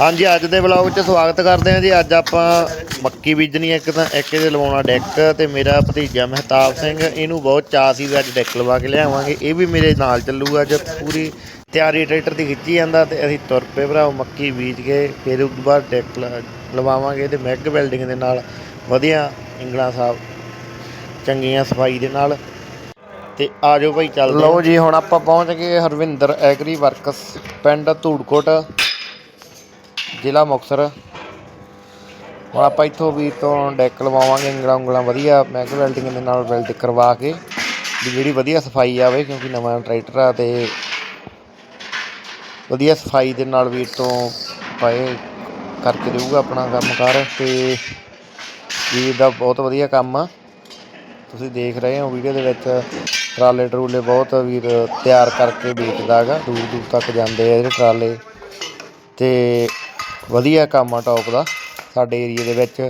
ਹਾਂਜੀ, ਅੱਜ ਦੇ ਵਲੌਗ 'ਚ ਸਵਾਗਤ ਕਰਦੇ ਹਾਂ ਜੀ। ਅੱਜ ਆਪਾਂ ਮੱਕੀ ਬੀਜਣੀ ਹੈ। ਇੱਕ ਤਾਂ ਇੱਕ ਇਹਦੇ ਲਵਾਉਣਾ ਡੈਕ ਤੇ ਮੇਰਾ ਭਤੀਜਾ ਮਹਿਤਾਬ ਸਿੰਘ, ਇਹਨੂੰ ਬਹੁਤ ਚਾਅ ਸੀ ਵੀ ਅੱਜ ਡੈਕ ਲਵਾ ਕੇ ਲਿਆਵਾਂਗੇ। ਇਹ ਵੀ ਮੇਰੇ ਨਾਲ ਚੱਲੂਗਾ ਅੱਜ ਪੂਰੀ ਤਿਆਰੀ ਟਰੈਕਟਰ ਦੀ ਖਿੱਚੀ ਜਾਂਦਾ ਤੇ ਅਸੀਂ ਤੁਰ ਪਏ ਭਰਾ ਮੱਕੀ ਬੀਜ ਕੇ ਫਿਰ ਉਸ ਤੋਂ ਬਾਅਦ ਡੈਕ ਲ- ਲਵਾਵਾਂਗੇ ਤੇ ਮੈਗ ਵੈਲਡਿੰਗ ਦੇ ਨਾਲ ਵਧੀਆ ਇੰਗਲਾ ਸਾਹਿਬ ਚੰਗੀਆਂ ਸਫ਼ਾਈ ਦੇ ਨਾਲ। ਤੇ ਜਾਓ ਭਾਈ ਚੱਲਦੇ ਲਓ ਜੀ, ਹੁਣ ਆਪਾਂ ਪਹੁੰਚ ਗਏ ਹਰਵਿੰਦਰ ਐਗਰੀ ਵਰਕਸ ਪਿੰਡ ਧੂੜਕੋਟ। ਜ਼ਿਲ੍ਹਾ ਮੁਕਤਸਰ। ਹੁਣ ਆਪਾਂ ਇੱਥੋਂ ਵੀਰ ਤੋਂ ਡੈਕ ਲਵਾਵਾਂਗੇ ਇੰਗਲਾਂ ਉਂਗਲਾਂ ਵਧੀਆ ਮੈਗ ਵੈਲਡਿੰਗ ਦੇ ਨਾਲ ਵੈਲਡ ਕਰਵਾ ਕੇ, ਵੀ ਜਿਹੜੀ ਵਧੀਆ ਸਫ਼ਾਈ ਆਵੇ, ਕਿਉਂਕਿ ਨਵਾਂ ਟਰੈਕਟਰ ਆ ਤੇ ਵਧੀਆ ਸਫ਼ਾਈ ਦੇ ਨਾਲ ਵੀਰ ਤੋਂ ਪਾਏ, ਕਰਕੇ ਦੇਊਗਾ ਆਪਣਾ ਕੰਮ ਕੰਮਕਾਰ ਤੇ ਵੀਰ ਦਾ ਬਹੁਤ ਵਧੀਆ ਕੰਮ ਆ। ਤੁਸੀਂ ਦੇਖ ਰਹੇ ਹੋ ਵੀਡੀਓ ਦੇ ਵਿੱਚ, ਟਰਾਲੇ ਟਰੂਲੇ ਬਹੁਤ ਵੀਰ ਤਿਆਰ ਕਰਕੇ ਵੇਚਦਾ ਹੈਗਾ, ਦੂਰ ਦੂਰ ਤੱਕ ਜਾਂਦੇ ਆ ਜਿਹੜੇ ਟਰਾਲੇ। ਤੇ ਵਧੀਆ ਕੰਮ ਆ ਟੌਪ ਦਾ, ਸਾਡੇ ਏਰੀਆ ਦੇ ਵਿੱਚ।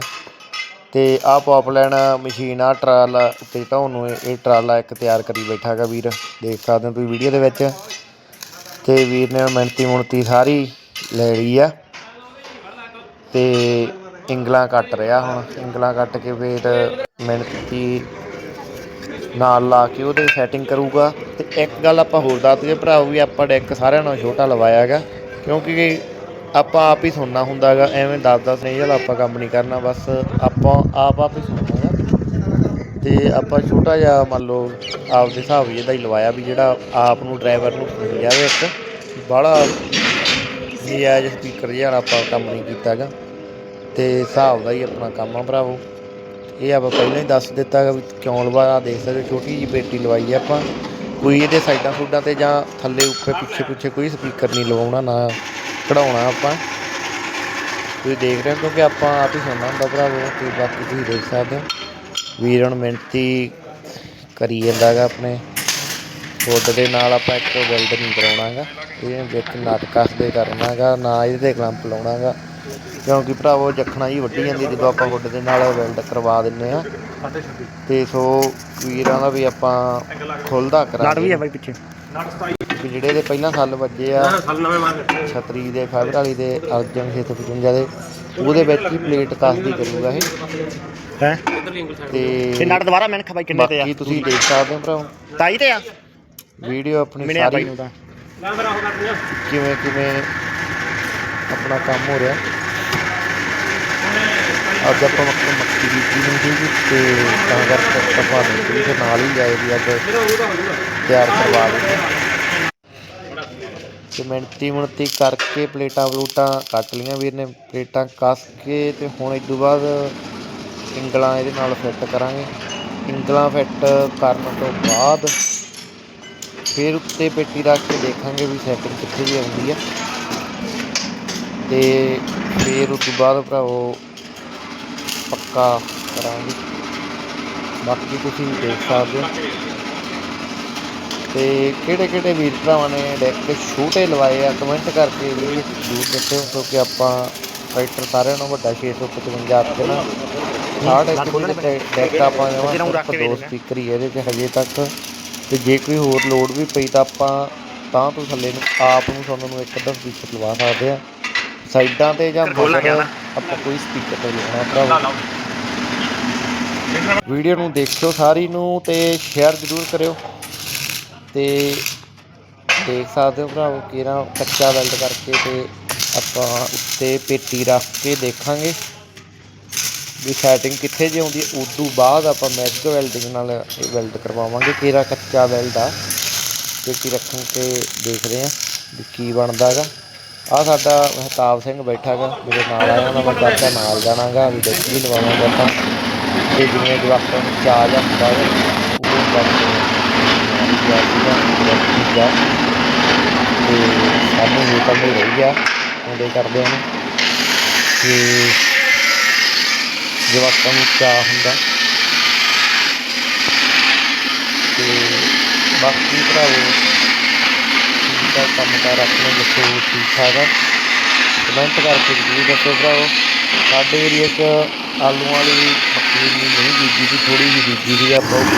ਤੇ ਆਹ ਪੌਪਲਾਈਨ ਮਸ਼ੀਨ ਆ ਟਰਾਲਾ ਉੱਤੇ ਤੁਹਾਨੂੰ ਇਹ ਇਹ ਟਰਾਲਾ ਇੱਕ ਤਿਆਰ ਕਰੀ ਬੈਠਾ ਹੈਗਾ ਵੀਰ, ਦੇਖ ਸਕਦੇ ਹੋ ਤੁਸੀਂ ਵੀਡੀਓ ਦੇ ਵਿੱਚ। ਤੇ ਵੀਰ ਨੇ ਮਿਹਨਤੀ ਮੁਣਤੀ ਸਾਰੀ ਲੈ ਲਈ ਆ। ਤੇ ਇੰਗਲਾਂ ਕੱਟ ਰਿਹਾ ਹੁਣ ਇੰਗਲਾਂ ਕੱਟ ਕੇ ਫਿਰ ਮਿਹਨਤੀ ਨਾਲ ਲਾ ਕੇ ਉਹਦੇ ਸੈਟਿੰਗ ਕਰੂਗਾ। ਤੇ ਇੱਕ ਗੱਲ ਆਪਾਂ ਹੋਰ ਦੱਸ ਦਈਏ ਭਰਾਓ ਵੀ ਆਪਾਂ ਡੈਕ ਸਾਰਿਆਂ ਨਾਲੋਂ ਛੋਟਾ ਲਵਾਇਆ ਹੈਗਾ, ਕਿਉਂਕਿ ਆਪਾਂ ਆਪ ਹੀ ਸੁਣਨਾ ਹੁੰਦਾ ਹੈਗਾ, ਐਵੇਂ ਦੱਸ ਦੱਸ ਨਹੀਂ ਚੱਲ ਆਪਾਂ ਕੰਮ ਨਹੀਂ ਕਰਨਾ, ਬਸ ਆਪਾਂ ਆਪ ਆਪ ਹੀ ਸੁਣਨਾ ਹੈਗਾ। ਤੇ ਆਪਾਂ ਛੋਟਾ ਜਿਹਾ ਮੰਨ ਲਓ ਆਪ ਦੇ ਹਿਸਾਬ ਜਿਹਦਾ ਹੀ ਲਵਾਇਆ ਵੀ ਜਿਹੜਾ ਆਪ ਨੂੰ ਡਰਾਈਵਰ ਨੂੰ ਸੁਣ ਜਾਵੇ ਇੱਕ, ਬਾਹਲਾ ਨਜਾਇਜ਼ ਸਪੀਕਰ ਜਿਹੜਾ ਆਪਾਂ ਕੰਮ ਨਹੀਂ ਕੀਤਾ ਹੈਗਾ। ਤੇ ਹਿਸਾਬ ਦਾ ਹੀ ਆਪਣਾ ਕੰਮ ਆ ਭਰਾਵੋ। ਇਹ ਆਪਾਂ ਪਹਿਲਾਂ ਹੀ ਦੱਸ ਦਿੱਤਾ ਹੈਗਾ ਵੀ ਕਿਉਂ ਲਵਾਇਆ ਦੇਖ ਸਕਦੇ ਹੋ, ਛੋਟੀ ਜਿਹੀ ਪੇਟੀ ਲਵਾਈ ਹੈ ਆਪਾਂ। ਕੋਈ ਇਹਦੇ ਸਾਈਡਾਂ ਸੂਡਾਂ ਤੇ ਜਾਂ ਥੱਲੇ ਉੱਪਰ ਪਿੱਛੇ ਪਿੱਛੇ ਕੋਈ ਸਪੀਕਰ ਨਹੀਂ ਲਵਾਉਣਾ, ਨਾ ਕਢਾਉਣਾ ਆਪਾਂ। ਤੁਸੀਂ ਦੇਖ ਰਹੇ ਹੋ ਕਿਉਂਕਿ ਆਪਾਂ ਆਪ ਹੀ ਸੁਣਨਾ ਹੁੰਦਾ ਭਰਾਵੋ ਤੇ ਬਾਕੀ ਤੁਸੀਂ ਦੇਖ ਸਕਦੇ ਹੋ। ਵੀਰ ਹੁਣ ਮਿਹਨਤੀ ਕਰੀ ਜਾਂਦਾ ਹੈਗਾ ਆਪਣੇ। ਫੁੱਟ ਦੇ ਨਾਲ ਆਪਾਂ ਇੱਕ ਵੈਲਡ ਨਹੀਂ ਕਰਾਉਣਾ ਹੈਗਾ ਇਹ ਵਿੱਚ ਨਟ ਕੱਸਦੇ ਕਰਨਾ ਹੈਗਾ ਨਾ ਇਹਦੇ ਤੇ ਕਲੰਪ ਲਾਉਣਾ ਹੈਗਾ ਕਿਉਂਕਿ ਭਰਾਵੋ ਜਖਣਾ ਜੀ ਵੱਢੀ ਜਾਂਦੀ, ਜਦੋਂ ਆਪਾਂ ਫੁੱਟ ਦੇ ਨਾਲ ਵੈਲਡ ਕਰਵਾ ਦਿੰਨੇ ਆ। ਤੇ ਸੋ ਵੀਰਾਂ ਦਾ ਵੀ ਆਪਾਂ ਖੁੱਲਦਾ ਕਰਾਂਗੇ। ਵੀ ਹੈ ਬਾਈ ਪਿੱਛੇ। ਜਿਹੜੇ ਦੇ ਪਹਿਲਾਂ ਸੱਲ ਵੱਜੇ ਆ ਹਲ ਨਵੇਂ ਮਾਰ ਛਤਰੀ ਦੇ ਫਾਈਬਰ ਵਾਲੀ ਦੇ ਅਰਜਨ 655 ਦੇ ਉਹਦੇ ਵਿੱਚ ਹੀ ਪਲੇਟ ਕੱਸਦੀ ਕਰੂਗਾ ਇਹ। ਹੈ? ਤੇ ਨਟ ਦੁਬਾਰਾ ਮੈਨ ਖਵਾਈ ਕਿੰਨੇ ਤੇ ਆ? ਬਾਕੀ ਤੁਸੀਂ ਦੇਖ ਸਕਦੇ ਹੋ ਭਰਾਵੋ। ਤਾਈ ਤੇ ਆ? ਵੀਡੀਓ ਆਪਣੀ ਬਾਈ ਸਾਰੀ ਨੂੰ ਤਾਂ। ਕਿਵੇਂ ਕਿਵੇਂ ਆਪਣਾ ਕੰਮ ਹੋ ਰਿਹਾ। ਅੱਜ ਆਪਾਂ ਮੱਕੀ ਮੱਕੀ ਦੀ ਹੁੰਦੀ ਦੀ ਤੇ ਤਾਂ ਕਰਕੇ ਆਪਾਂ ਨੂੰ ਤੇ ਨਾਲ ਹੀ ਜਾਏ ਵੀ ਅੱਜ ਤਿਆਰ ਕਰਵਾ ਦਿੰਦੇ ਤੇ ਮਿਹਨਤੀ ਮੁਣਤੀ ਕਰਕੇ ਪਲੇਟਾਂ ਪਲੂਟਾਂ ਕੱਟ ਲੀਆਂ ਵੀਰ ਨੇ, ਪਲੇਟਾਂ ਕੱਸ ਕੇ ਤੇ ਹੁਣ ਇਸ ਤੋਂ ਬਾਅਦ ਇੰਗਲਾਂ ਇਹਦੇ ਨਾਲ ਫਿੱਟ ਕਰਾਂਗੇ। ਇੰਗਲਾਂ ਫਿੱਟ ਕਰਨ ਤੋਂ ਬਾਅਦ ਫਿਰ ਉੱਤੇ ਪੇਟੀ ਰੱਖ ਕੇ ਦੇਖਾਂਗੇ ਵੀ ਸੈਟਿੰਗ ਕਿੱਥੇ ਦੀ ਆਉਂਦੀ ਆ। ਤੇ ਫਿਰ ਉਸ ਤੋਂ ਬਾਅਦ ਭਰਾਵੋ ਪੱਕਾ ਕਰਾਂਗੇ। ਬਾਕੀ ਤੁਸੀਂ ਦੇਖ ਸਕਦੇ ਹੋ। ਤੇ ਕਿਹੜੇ ਕਿਹੜੇ ਵੀਰ ਭਰਾਵਾਂ ਨੇ ਡੈਕ ਛੋਟੇ ਲਵਾਏ ਆ ਕਮੈਂਟ ਕਰਕੇ ਵੀ ਜ਼ਰੂਰ ਦੱਸਿਓ ਕਿਉਂਕਿ ਆਪਾਂ ਟਰੈਕਟਰ ਸਾਰਿਆਂ ਨਾਲੋਂ ਵੱਡਾ 655 ਅੱਠ ਨਾ 60 ਇੰਚ ਦੇ ਡੈਕ ਆਪਾਂ ਦੋ ਸਪੀਕਰ ਹੀ ਇਹਦੇ 'ਚ ਹਜੇ ਤੱਕ। ਤੇ ਜੇ ਕੋਈ ਹੋਰ ਲੋਡ ਵੀ ਪਈ ਤਾਂ ਆਪਾਂ ਤਾਂ ਤੋਂ ਥੱਲੇ ਨੂੰ ਆਪ ਨੂੰ ਤੁਹਾਨੂੰ ਨੂੰ ਇੱਕ ਅੱਧਾ ਸਪੀਕਰ ਲਵਾ ਸਕਦੇ ਆ। ਸਾਈਡਾਂ ਤੇ ਜਾਂ ਮਗਰ ਆਪਾਂ ਕੋਈ ਸਪੀਕਰ ਨਹੀਂ ਲਵਾਉਣਾ ਭਰਾਵੋ। ਵੀਡੀਓ ਨੂੰ ਦੇਖਿਓ ਸਾਰੀ ਨੂੰ ਤੇ ਸ਼ੇਅਰ ਜ਼ਰੂਰ ਕਰਿਓ। ਤੇ ਦੇਖ ਸਕਦੇ ਹੋ ਭਰਾਵੋ ਕਿਹੜਾ ਕੱਚਾ ਵੈਲਡ ਕਰਕੇ ਤੇ ਆਪਾਂ ਉੱਤੇ ਪੇਟੀ ਰੱਖ ਕੇ ਦੇਖਾਂਗੇ। ਵੀ ਸੈਟਿੰਗ ਕਿੱਥੇ ਜੇ ਆਉਂਦੀ ਹੈ ਉਦੋਂ ਬਾਅਦ ਆਪਾਂ ਮੈਗ ਵੈਲਡਿੰਗ ਨਾਲ ਇਹ ਵੈਲਡ ਕਰਵਾਵਾਂਗੇ ਕਿਹੜਾ ਕੱਚਾ ਵੈਲਡ ਆ। ਪੇਟੀ ਰੱਖਣ ਕੇ ਦੇਖਦੇ ਆਂ ਵੀ ਕੀ ਬਣਦਾ ਹੈਗਾ। ਆ ਸਾਡਾ ਮਹਿਤਾਬ ਸਿੰਘ ਬੈਠਾ ਹੈਗਾ ਮੇਰੇ ਨਾਲ ਆਇਆ ਉਹਨਾਂ ਮੈਂ ਚਾਚਾ ਨਾਲ ਜਾਣਾਗਾ, ਵੀ ਦੇਖ ਵੀ ਲਵਾਵਾਂਗੇ ਆਪਾਂ। ਤੇ ਜਿਵੇਂ ਜਵਾਕਾਂ ਨੂੰ ਚਾਹ ਜਾਂ ਹੁੰਦਾ ਹੈ ਉਹ ਕਰਕੇ ਗਿਆ ਸੀਗਾ ਡਾਕਟਰ ਜਾ ਤੇ ਸਾਨੂੰ ਹੋਟਲ ਨਹੀਂ ਰਹੀ ਆ ਉਹਦੇ ਕਰਦੇ ਹਨ ਤੇ ਜਵਾਕਾਂ ਨੂੰ ਚਾਹ ਹੁੰਦਾ। ਤੇ ਬਾਕੀ ਭਰਾਵੋ ਠੀਕ ਕੰਮ ਕਾਰ ਆਪਣੇ ਦੱਸੋ ਠੀਕ ਠਾਕ ਆ। ਕਮੈਂਟ ਕਰਕੇ ਜ਼ਰੂਰ ਦੱਸੋ ਭਰਾਓ ਸਾਡੇ ਏਰੀਆ 'ਚ ਆਲੂਆਂ ਵਾਲੀ ਮੱਕੀ ਨਹੀਂ ਨਹੀਂ, ਬੀਜੀ ਦੀ ਥੋੜੀ ਜਿਹੀ ਬੀਜੀ ਦੀ ਆ, ਬਹੁਤ